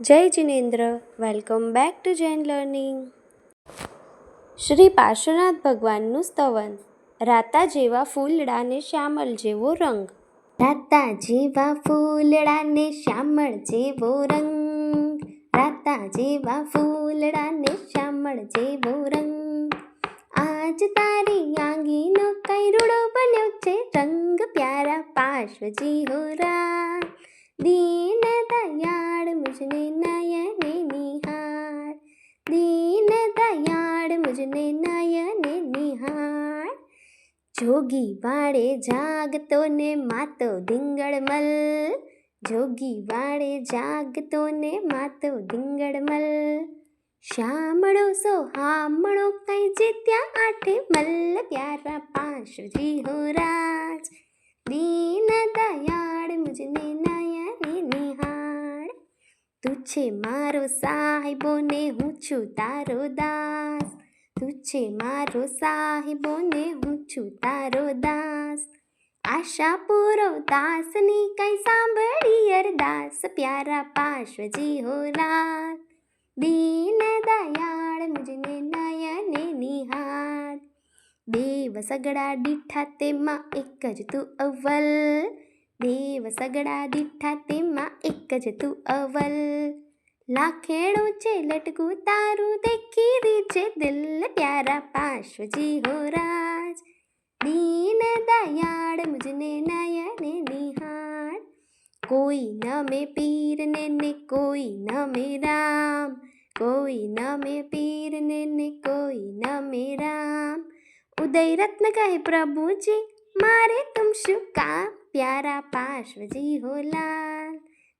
જય Jinendra. Welcome back to Jain learning. Shri Parshvanath ભગવાનનું સ્તવન. રાતા જેવા ફૂલડાને શ્યામળ જેવો રંગ. રાતા જેવા ફૂલડાને શ્યામળ જેવો રંગ. રાતા જેવા ફૂલડાને શ્યામળ જેવો રંગ. આજ તારી આંગીનો કૈરુડો બન્યો છે. રંગ પ્યારા પાર્શ્વજી હો રા દીન દયાળ મુજને નયને નિહાળ. જોગી વાળે જાગતો ને માતો ધીંગળમલ જોગી વાળે જાગતો ને માતો ધીંગળમલ શામળો સો હામળો કઈ જીત્યા આઠે મલ્લ પ્યારા પાર્શ્વજી હો રાજ છે મારો સાહેબો ને હું છું તારો દાસ. તું છે મારો સાહેબો ને હું છું તારો દાસ. આશા પૂરો દાસની કઈ સાંભળી અરદાસ, પ્યારા પાર્શ્વજી હો લાલ દીન દયાળ મુજને નયને નિહાળ. દેવ સગડા દીઠા તેમાં એક જ તું અવ્વલ દેવ સગડા દીઠા તેમાં એક જ તું અવલ. લાખેણું છે લટકું તારું દેખી રીજે દિલ પ્યારા પાર્શ્વજી હો રાજ. દીન દયાળ મુજને નયને નિહાળ. કોઈ ન મે પીર ને કોઈ ન મે રામ. કોઈ ન મે પીર ને કોઈ ન મે રામ. ઉદય રત્ન કહે પ્રભુજી, મારે તુમ શું કામ પ્યારા પાશ્વજી હોલાલ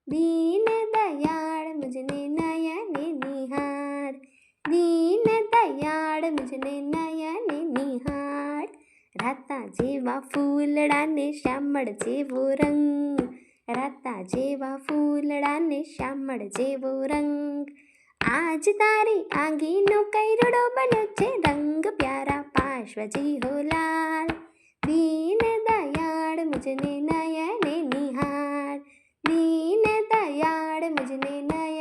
દીન દયાળ મુજને નયને નિહાળ દીન દયાળ મુજને નયને નિહાળ રાતા જેવા ફૂલડાને શ્યામળ જેવો રંગ રાતા જેવા ફૂલડાને શ્યામળ જેવો રંગ આજ તારી આંગીનો કૈરડો બન્યો છે રંગ પ્યારા પાર્શ્વજી હો લાલ મુજને નયને નિહાર દીન દયાળ મુજને નયન